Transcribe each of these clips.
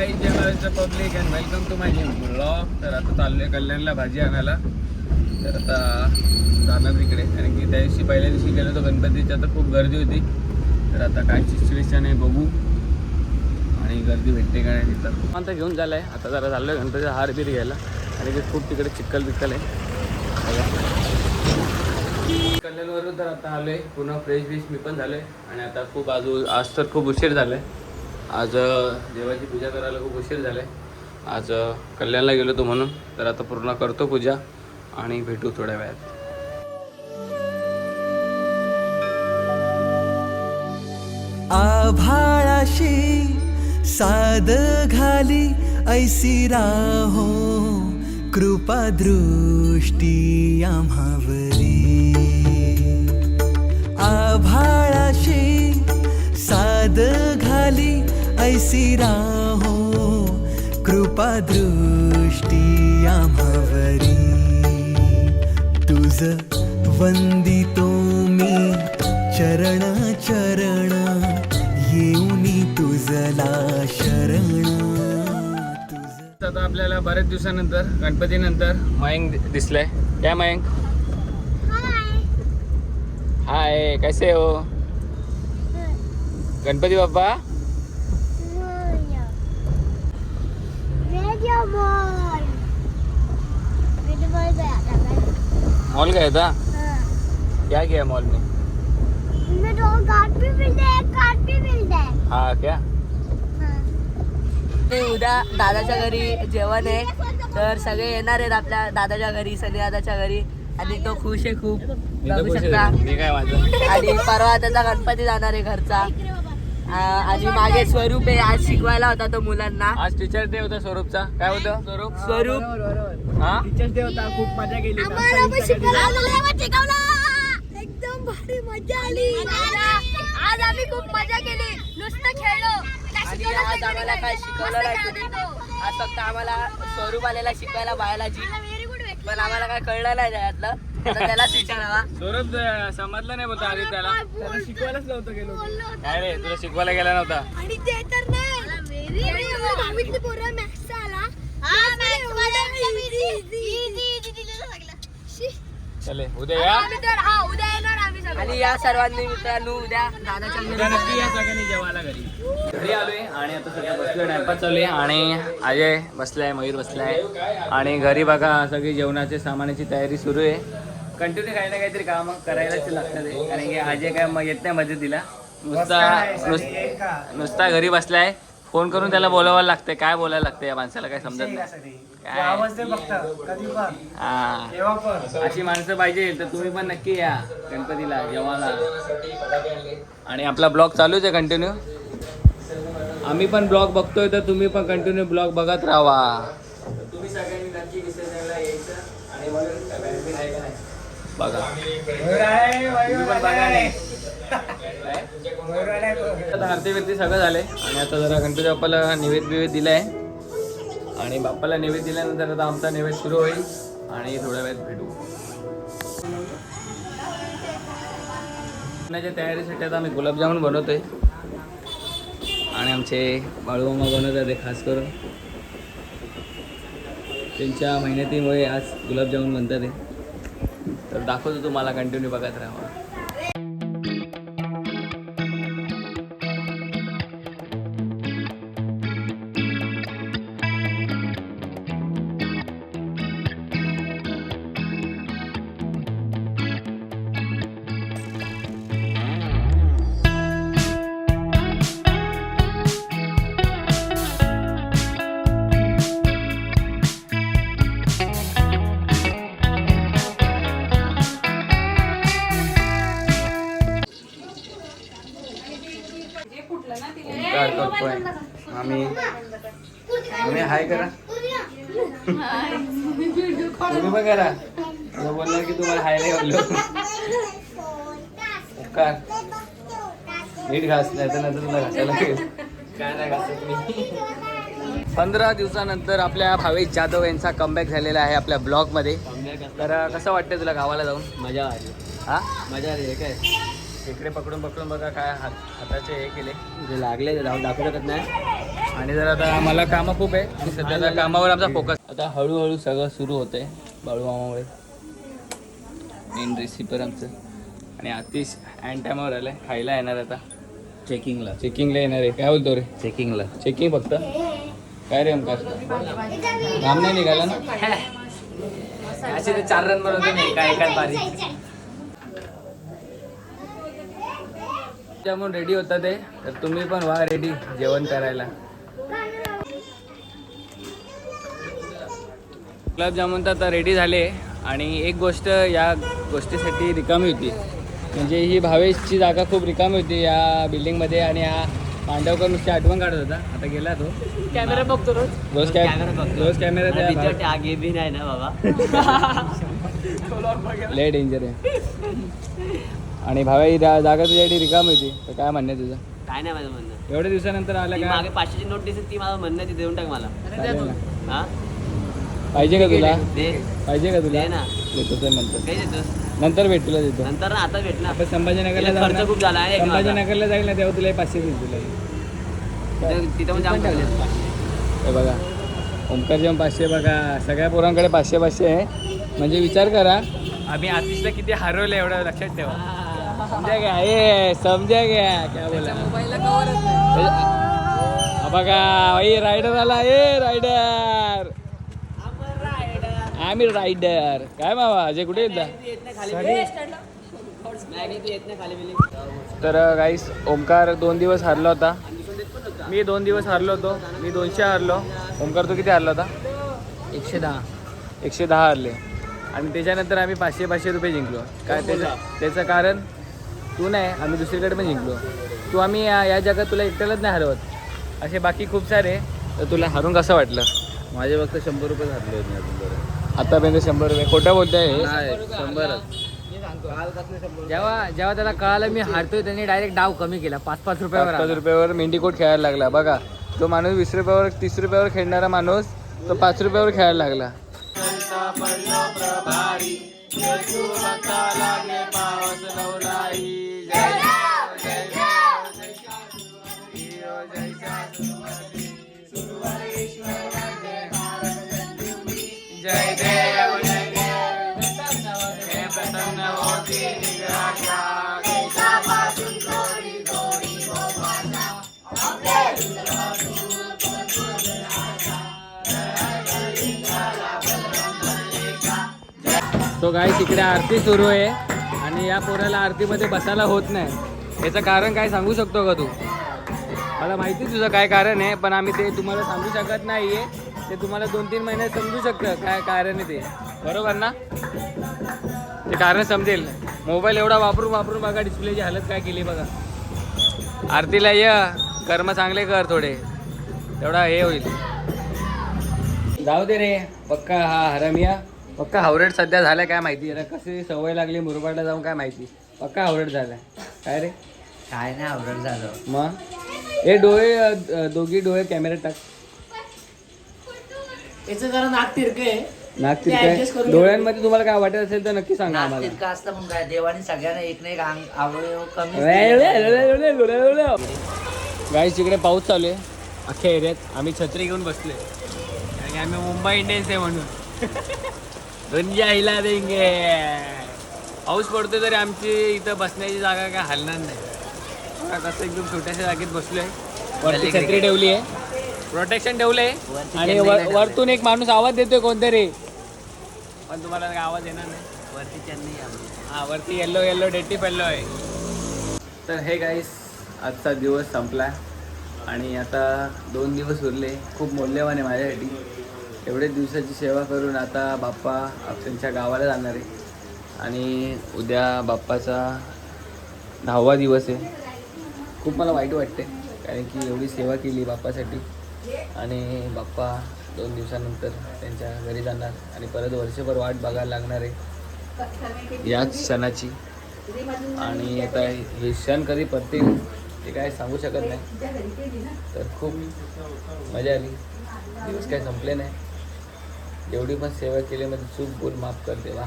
Public and welcome to my new vlog तर आता चाललोय कल्याणला भाजी आणायला. तर आता जाणार तिकडे कारण की त्या दिवशी पहिल्या दिवशी गेलो होतो गणपतीच्या तर खूप गर्दी होती. तर आता काय सिच्युएशन आहे बघू. आणि गर्दी भेटते का नाही तिथं. आता घेऊन झालं आहे आता जरा चाललोय गणपतीचा हार बीर घ्यायला. आणि की खूप तिकडे चिक्कल बिक्कल आहे. कल्याणवरून तर आता आलोय. पुन्हा फ्रेश बिश मी पण झालोय. आणि आता खूप आज आज तर खूप उशीर झालाय. आज देवाची पूजा करायला खूप उशीर झालाय. आज कल्याणला गेलो होतो म्हणून. तर आता पूर्ण करतो पूजा आणि भेटू थोड्या वेळात. आभाळाशी साद घाली ऐसी राहो कृपा दृष्टी आम्हावरी. आभाळाशी साद घाली ऐसी राहो कृपा दृष्टी आम्हावरी तुझ वंदितो मी चरण चरण येऊनी तुझला शरण। तुझ आता आपल्याला बऱ्याच दिवसानंतर गणपतीनंतर मयंक दि- दिसलाय. काय मयंक? हाय. कैसे हो? गणपती बाप्पा? मॉल गया था क्या किया मॉल में हाँ क्या ते उद्या दादाच्या घरी जेवण आहे तर सगळे येणार आहेत आपल्या दादाच्या घरी सनी दादाच्या घरी आणि तो खुश आहे खूप बघू खुश शकता आणि परवा त्याचा गणपती जाणार आहे घरचा आणि मागे स्वरूप आहे आज शिकवायला होता तो मुलांना. आज टीचर डे होता स्वरूपचा. काय होतं? स्वरूप. स्वरूप. हा? एकदम भारी मजा आली. आज आम्ही खूप मजा केली. नुसतं खेळलो. आणि आज आम्हाला काय शिकवलं नाही तुम्ही आज फक्त आम्हाला स्वरूप आलेला शिकवायला व्हेरी गुड पण आम्हाला काय कळलं नाही त्यातलं. आता त्यालाच विचारावा. स्वरूप अं, समजलं नाही बोलतो आधी त्याला. शिकवायलाच नव्हतं गेलो. काय रे तुला शिकवायला गेला नव्हता. आणि ते तर नाही. दहावीतली पोरं मॅथ्स आला. चले उद्या या. हा उद्या येणार आम्ही सगळे. आणि या सर्वांनी मित्रांनो उद्या दादाच्या उद्या नक्की या सगळ्यांनी जेवायला घरी. घरी आलोय आणि आता सगळं बसलोय टाइमपास चालू आहे आणि अजय बसलाय मयूर बसलाय. आणि घरी बघा सगळी जेवणाचे सामानाची तयारी सुरू आहे कंटिन्यू काही ना काहीतरी काम करायलाच लागतात. कारण की अजय काय म- येत नाही मदतीला. नुसता नुस- नुसता घरी बसलाय. फोन करून त्याला बोलावं लागतंय. काय बोलायला लागतंय या माणसाला काय समजत नाही. हा. अशी माणसं पाहिजे तर तुम्ही पण नक्की या. गणपतीला जेवायला आणि आपला ब्लॉग चालूच आहे कंटिन्यू आम्ही पण ब्लॉग बघतोय तर तुम्ही पण कंटिन्यू ब्लॉग बघत राहा. तुम्ही सगळ्यांनी नक्की विसर्जनला यायचं आणि मग benefit आहे का नाही? बघा. आता आरती बिरती सगळं झाले. आणि आता जरा गणपती बाप्पाला निवेद बिवेद दिलाय. आणि बाप्पाला नैवेद्य दिल्यानंतर आता आमचा नैवेद्य सुरू होईल. आणि थोड्या वेळात भेटू. जेवणाच्या तयारीसाठी आता आम्ही गुलाबजामुन बनवतोय. आणि आमचे बाळूमामा बनवतात ते खास करून. त्यांच्या मेहनतीमुळे आज गुलाबजामुन बनतात ते. तर दाखवतो तुम्हाला कंटिन्यू बघत राहा. ओंकार करतोय? आम्ही आम्ही हाय करा. तुम्ही पण करा तुला बोलणार की तुम्हाला हाय नाही बोललो ओंकार नीट घास नाही तर नंतर तुला घासायला काय नाही घासत मी. पंधरा दिवसानंतर आपल्या भावेश जाधव यांचा कमबॅक झालेला आहे आपल्या ब्लॉगमध्ये तर कसं वाटतं तुला गावाला जाऊन? मजा आली. हा? मजा आली हे काय? इकडे पकडून पकडून बघा काय हात हाताचे हे केले. जे लागले ते जाऊन दाखवू शकत नाही. आणि जर आता मला कामं खूप आहे आणि सध्या आता कामावर आमचा फोकस आता हळूहळू सगळं सुरू होतंय बाळू मामामुळे. मेन रेसिपर आमचं. आणि अतिश अँड टायमावर आलाय. खायला येणार आता. चेकिंगला चेकिंगला येणार आहे. काय बोलतो रे? चेकिंगला चेकिंग फक्त? काय रे ओमकार काम नाही निघाला ना? असे ते चार रन बनवते नाही काय एकाच बारी त्यामुळे रेडी होता ते तर तुम्ही पण व्हा रेडी जेवण करायला. गुलाबजामुन तर आता रेडी झाले आणि एक गोष्ट या गोष्टीसाठी रिकामी होती. म्हणजे ही भावेशची जागा खूप रिकामी होती या बिल्डिंगमध्ये आणि हा पांडवकर नुसती आठवण काढत होता. आता गेला तो. कॅमेरा बघतो रोज. रोज कॅ रोज कॅमेरा आगे बी नाही ना बाबा. लय डेंजर आहे. आणि भाव्या ही जा- जागा तुझ्यासाठी रिकामी होती. तर काय म्हणणं आहे तुझं? काय नाही माझं म्हणणं. एवढ्या दिवसानंतर आलं ती काय मागे पाचशेची नोट दिसत ती मला म्हणणं ती देऊन टाक मला. चालेल ना. हा? पाहिजे का तुला? दे. पाहिजे का तुला? दे ना. देतो तर नंतर. काही देतोस? नंतर भेट तुला देतो. नंतर ना आता भेट ना आपण संभाजीनगरला तिला जाऊ खर्च ना. खूप झाला आहे एक माझा. संभाजीनगरला जाईल ना तेव्हा तुला हे पाचशे देईल तुला तिथं- तिथं पण ठेवले हे बघा. ओमकार जेव्हा पाचशे बघा. सगळ्या पोरांकडे पाचशे पाचशे आहे. म्हणजे विचार करा. आम्ही आतिशला किती हरवलं एवढं लक्षात ठेवा. समजा घ्या ए समजा घ्या काय बोला? हा बघा ए रायडर आला ए रायडर आम्ही रायडर काय मावा अजय कुठे येत तर गाईस ओमकार दोन दिवस हरला होता. मी दोन दिवस हरलो होतो. मी दोनशे हरलो. ओमकार तू किती हरला होता? एकशे दहा. एकशे दहा हरले. आणि त्याच्यानंतर आम्ही पाचशे पाचशे रुपये जिंकलो. काय त्याचं त्याचं कारण? तू नाही आम्ही दुसरीकडे पण जिंकलो. तू आम्ही या या जगात तुला एकट्यालाच नाही हरवत. असे बाकी खूप सारे. तर तुला हरून कसं वाटलं? माझे फक्त शंभर रुपये घातले होते अजून आतापर्यंत शंभर रुपये. खोटं बोलतोय नाही शंभरच. जेव्हा जेव्हा त्याला कळालं मी हारतोय त्यांनी डायरेक्ट डाव कमी केला. पाच पाच रुपयावर पाच पाच रुपयावर मेंढीकोट खेळायला लागला. बघा तो माणूस वीस रुपयावर तीस रुपयावर खेळणारा माणूस तो पाच रुपयावर खेळायला लागला. तो गाय तिकडे आरती सुरू आहे आणि या पोराला आरतीमध्ये बसायला होत नाही. याचं कारण काय सांगू शकतो का तू? मला माहिती तुझं काय कारण आहे पण आम्ही ते तुम्हाला सांगू शकत नाही आहे ते तुम्हाला दोन तीन महिन्यात समजू शकतं काय कारण आहे ते. बरोबर ना? ते कारण समजेल. मोबाईल एवढा वापरून वापरून बघा डिस्प्लेची हालत काय केली बघा. आरतीला ये कर्म चांगले कर थोडे. तेवढा हे होईल. जाऊ दे रे पक्का हा हरमिया. पक्का हावरेट सध्या झालाय काय माहिती? आता कशी सवय लागली मुरबाडला जाऊन काय माहिती? पक्का हावरेट झालाय. काय रे? काय नाही आवडत झालं. मग? हे डोळे अ, दोघी डोळे कॅमेऱ्यात टाक. याचं जरा नाक तिरके adjust करून डोळ्यांमध्ये तुम्हाला काय वाटत असेल तर नक्की सांगा आम्हाला. तिरका असतं मग काय देवाने सगळ्यांना एक ना एक अंग अवयव कमी गाईस तिकडे पाऊस चालू आहे. अख्ख्या एरियात आम्ही छत्री घेऊन बसलोय. आणि आम्ही मुंबई इंडियन्स आहे म्हणून. रंजा हिला देंगे. पाऊस पडतोय तरी आमची इथं बसण्याची जागा काय हलणार नाही. बघा कसं एकदम छोट्याशा जागेत बसलोय. वरती छत्री ठेवली आहे. प्रोटेक्शन ठेवलंय. आणि वरतून एक माणूस आवाज देतोय कोणतरी. पण तुम्हाला काय आवाज येणार नाही. वरती चेन्नई. हा वरती येल्लो येल्लो डेटी पडलो आहे तर हे गाईस आजचा दिवस संपला. आणि आता दोन दिवस उरले. खूप मौल्यवान आहे माझ्यासाठी. एवढे दिवसाची सेवा करून आता बाप्पा त्यांच्या गावाला जाणार आहे. आणि उद्या बाप्पाचा दहावा दिवस आहे. खूप मला वाईट वाटते कारण की एवढी सेवा केली बाप्पासाठी. आणि बाप्पा दोन दिवसानंतर त्यांच्या घरी जाणार आणि परत वर्षभर वाट बघायला लागणार आहे. याच सणाची आणि आता हे सण कधी पडतील ते काय सांगू शकत नाही. तर खूप मजा आली. दिवस काय संपले नाही. एवढी पण सेवा केल्यामध्ये म्हणजे चूक बोल माफ कर देवा.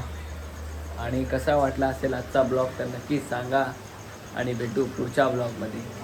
आणि कसा वाटला असेल आजचा ब्लॉग तर नक्कीच सांगा. आणि भेटू पुढच्या ब्लॉगमध्ये.